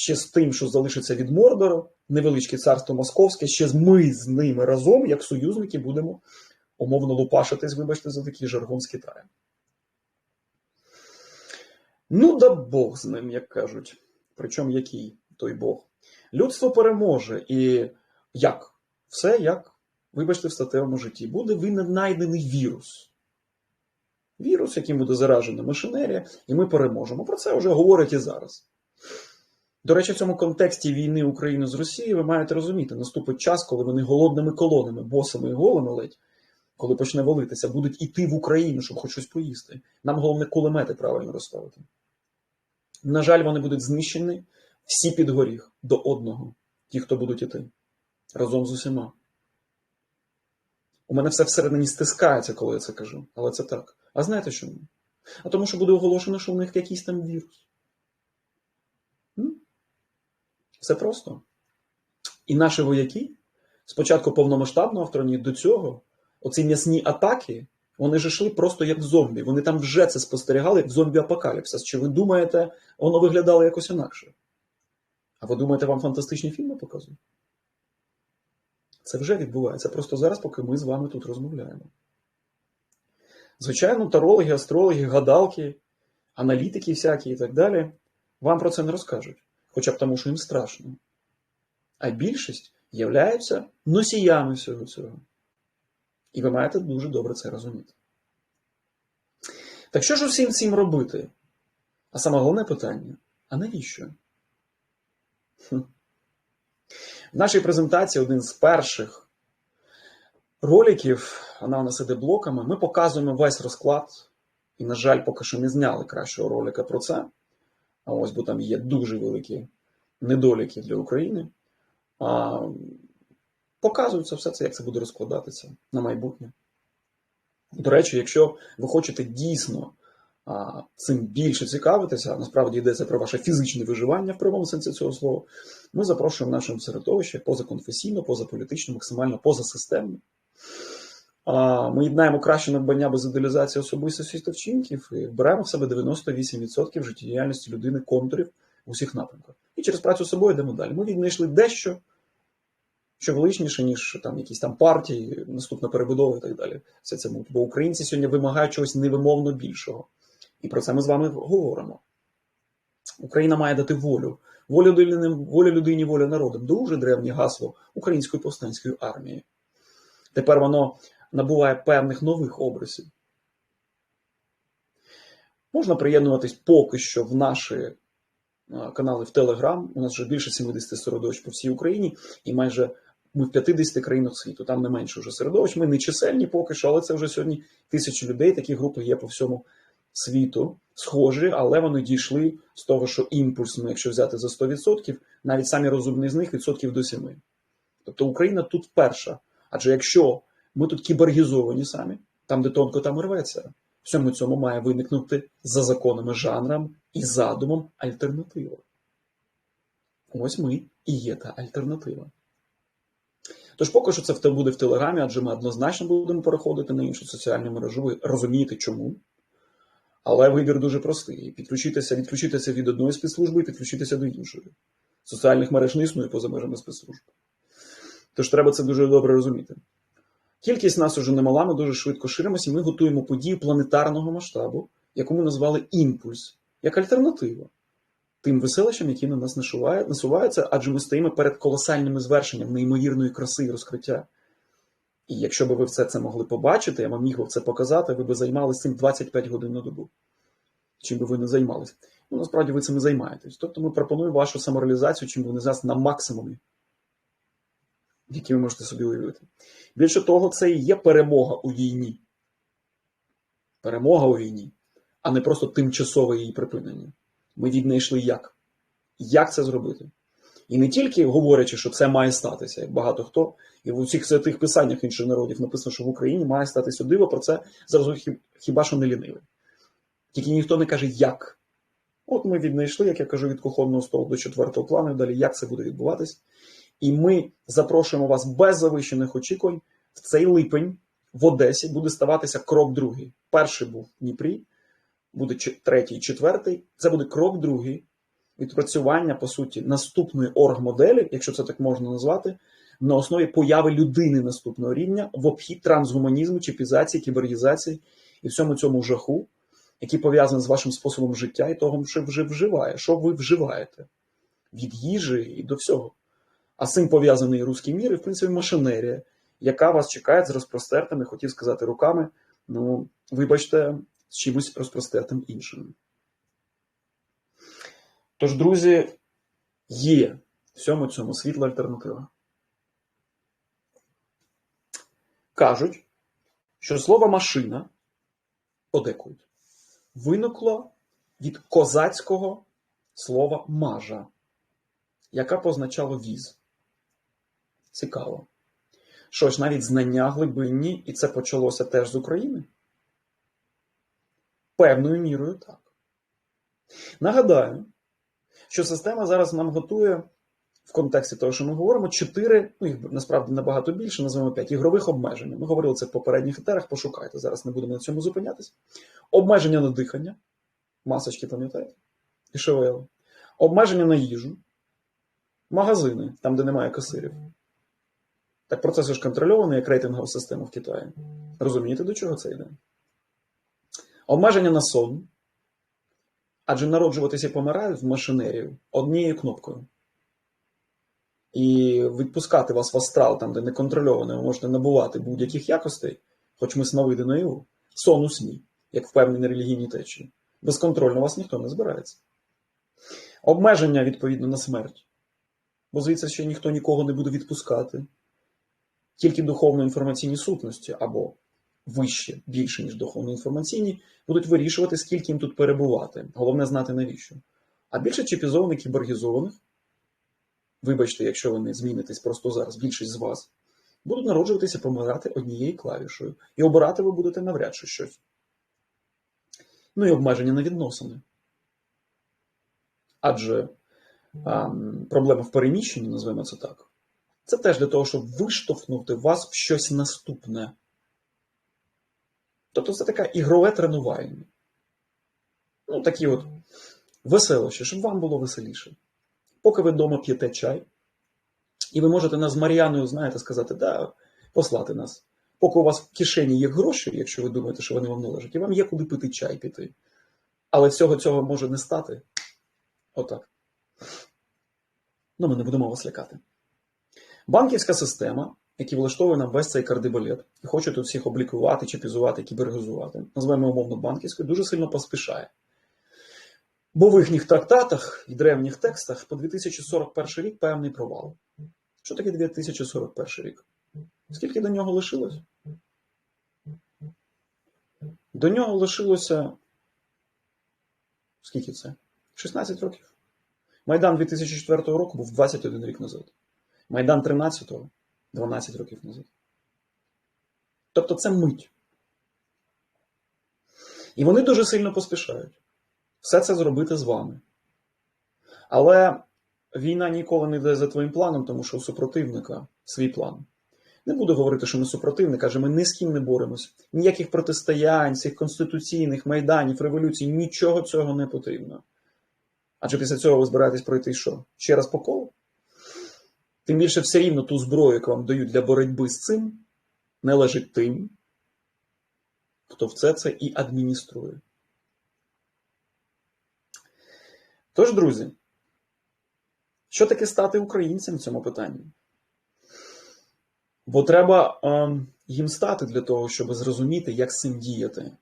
ще з тим, що залишиться від Мордора, невеличке царство Московське, ще ми з ними разом, як союзники, будемо умовно лупашитись, вибачте, за такий жаргон з Китаєм. Ну, да Бог з ним, як кажуть. Причому який той Бог. Людство переможе. І як? Все як, вибачте, в статевому житті. Буде винайдений вірус. Вірус, яким буде заражена машинерія, і ми переможемо. Про це вже говорять і зараз. До речі, в цьому контексті війни України з Росією ви маєте розуміти, наступить час, коли вони голодними колонами, босами і голими ледь, коли почне валитися, будуть іти в Україну, щоб хоч щось поїсти. Нам головне кулемети правильно розставити. На жаль, вони будуть знищені всі під горіх до одного, ті, хто будуть іти разом з усіма. У мене все всередині стискається, коли я це кажу, але це так. А знаєте чому? А тому, що буде оголошено, що у них якийсь там вірус. Все просто. І наші вояки спочатку повномасштабного вторгнення до цього, оці м'ясні атаки, вони ж йшли просто як зомбі. Вони там вже це спостерігали як зомбі-апокаліпсис. Чи ви думаєте, воно виглядало якось інакше? А ви думаєте, вам фантастичні фільми показують? Це вже відбувається просто зараз, поки ми з вами тут розмовляємо. Звичайно, тарологи, астрологи, гадалки, аналітики всякі і так далі вам про це не розкажуть, хоча б тому, що їм страшно. А більшість являються носіями всього цього. І ви маєте дуже добре це розуміти. Так що ж усім цим робити? А саме головне питання: а навіщо? Хм. В нашій презентації один з перших роликів, вона у нас іде блоками, ми показуємо весь розклад. І, на жаль, поки що не зняли кращого ролика про це. А ось, бо там є дуже великі недоліки для України. А, Показується все це, як це буде розкладатися на майбутнє. До речі, якщо ви хочете дійсно а, цим більше цікавитися, насправді йдеться про ваше фізичне виживання в прямому сенсі цього слова, ми запрошуємо в нашому середовищі позаконфесійно, позаполітично, максимально позасистемно. Ми єднаємо краще надбання без ідеалізації особистості та вчинків і беремо в себе 98% життєдіяльності людини контурів в усіх напрямках. І через працю з собою йдемо далі. Ми віднайшли дещо, що величніше, ніж там якісь там партії, наступна перебудова і так далі. Все це муть. Бо українці сьогодні вимагають чогось невимовно більшого. І про це ми з вами говоримо. Україна має дати волю. Воля людині, воля людині, воля народам. Дуже древнє гасло української повстанської армії. Тепер воно набуває певних нових образів. Можна приєднуватись поки що в наші е, канали в Телеграм. У нас вже більше 70 середовищ по всій Україні, і майже ми в 50 країнах світу. Там не менше вже середовищ. Ми не чисельні поки що, але це вже сьогодні тисячі людей. Такі групи є по всьому світу. Схожі, але вони дійшли з того, що імпульс, ну, якщо взяти за 100%, навіть самі розумні з них відсотків до 7. Тобто Україна тут перша. Адже якщо ми тут кіборгізовані самі, там, де тонко, там і рветься. Всьому цьому має виникнути за законами жанрам і задумом альтернатива. Ось ми і є та альтернатива. Тож поки що це буде в Телеграмі, адже ми однозначно будемо переходити на іншу соціальну мережу. Ви розумієте чому. Але вибір дуже простий: підключитися, відключитися від одної спецслужби і підключитися до іншої. Соціальних мереж не існує поза межами спецслужб. Тож треба це дуже добре розуміти. Кількість нас уже немала, ми дуже швидко ширимося, і ми готуємо подію планетарного масштабу, яку ми назвали імпульс, як альтернатива тим веселищам, які на нас насуваються, адже ми стоїмо перед колосальними звершенням неймовірної краси і розкриття. І якщо б ви все це могли побачити, я вам міг би це показати, ви б займалися цим 25 годин на добу. Чим би ви не займалися. Ну, насправді ви цим і займаєтесь. Тобто ми пропонуємо вашу самореалізацію, чим вони зараз на максимумі, який ви можете собі уявити. Більше того, це і є перемога у війні. Перемога у війні, а не просто тимчасове її припинення. Ми віднайшли як. Як це зробити? І не тільки говорячи, що це має статися, як багато хто, і в усіх святих писаннях інших народів написано, що в Україні має статися диво, про це зараз хіба що не ліниві. Тільки ніхто не каже, як. От ми віднайшли, як я кажу, від кухонного столу до четвертого плану, і далі як це буде відбуватись. І ми запрошуємо вас без завищених очікувань в цей липень в Одесі буде ставатися крок другий. Перший був в Дніпрі, буде третій, четвертий. Це буде крок другий. відпрацювання, по суті, наступної оргмоделі, якщо це так можна назвати, на основі появи людини наступного рівня в обхід трансгуманізму, чіпізації, кібергізації і всьому цьому жаху, який пов'язаний з вашим способом життя і того, що вже вживає, що ви вживаєте від їжі і до всього. А з цим пов'язаний руський мір і, в принципі, машинерія, яка вас чекає з розпростертими, хотів сказати, руками. Ну, вибачте, з чимось розпростертим іншим. Тож, друзі, є всьому цьому світла альтернатива. Кажуть, що слово машина подекують виникло від козацького слова мажа, яка позначала віз. Цікаво. Що ж, навіть знання глибинні, і це почалося теж з України? Певною мірою так. Нагадаю, що система зараз нам готує в контексті того, що ми говоримо, чотири, ну їх насправді набагато більше, називаємо п'ять ігрових обмежень. Ми говорили це в попередніх етерах, пошукайте. Зараз не будемо на цьому зупинятися. Обмеження на дихання, масочки, пам'ятаєте? І ШВЛ. Обмеження на їжу, магазини, там, де немає касирів. Так процес ж контрольований як рейтингова система в Китаї. Розумієте, до чого це йде? Обмеження на сон. Адже народжуватися і помирають в машинерію однією кнопкою. І відпускати вас в астрал, там, де неконтрольовано, ви можете набувати будь-яких якостей, хоч ми сновиди наяву, сон у сні, як впевнені релігійні течії. Безконтрольно вас ніхто не збирається. Обмеження відповідно на смерть. Бо звідси ще ніхто нікого не буде відпускати. Тільки духовно-інформаційні сутності або вище, більше, ніж духовно-інформаційні, будуть вирішувати, скільки їм тут перебувати. Головне знати навіщо. А більше чіпізованих, кіборгізованих, вибачте, якщо ви не змінитесь просто зараз, більшість з вас, будуть народжуватися помирати однією клавішою. І обирати ви будете навряд чи щось. Ну і обмеження на відносини. Адже а, проблема в переміщенні, називаємо це так. Це теж для того, щоб виштовхнути вас в щось наступне. Тобто це таке ігрове тренування. Ну, такі от веселощі, щоб вам було веселіше. Поки ви вдома п'єте чай, і ви можете нас з Мар'яною, знаєте, сказати, да, послати нас. Поки у вас в кишені є гроші, якщо ви думаєте, що вони вам належать, і вам є куди пити чай піти. Але всього цього може не стати. Отак. Ну, ми не будемо вас лякати. Банківська система, яка влаштовує нам весь цей кардибалет, і хоче тут всіх облікувати, чіпізувати, кібергазувати, називаємо умовно банківською, дуже сильно поспішає. Бо в їхніх трактатах і древніх текстах по 2041 рік певний провал. Що таке 2041 рік? Скільки до нього лишилось? До нього лишилося. Скільки це? 16 років. Майдан 2004 року був 21 рік назад. Майдан 13-го 12 років назад. Тобто це мить. І вони дуже сильно поспішають все це зробити з вами. Але війна ніколи не йде за твоїм планом, тому що у супротивника свій план. Не буду говорити, що ми супротивник, каже, ми ні з ким не боремось. Ніяких протистоянь, цих конституційних майданів, революцій, нічого цього не потрібно. Адже після цього ви збираєтесь пройти що? Ще раз по колу? Тим більше все рівно ту зброю, яку вам дають для боротьби з цим, належить тим, хто в це і адмініструє. Тож, друзі, що таке стати українцем в цьому питанні? Бо треба е, їм стати для того, щоб зрозуміти, як з цим діяти.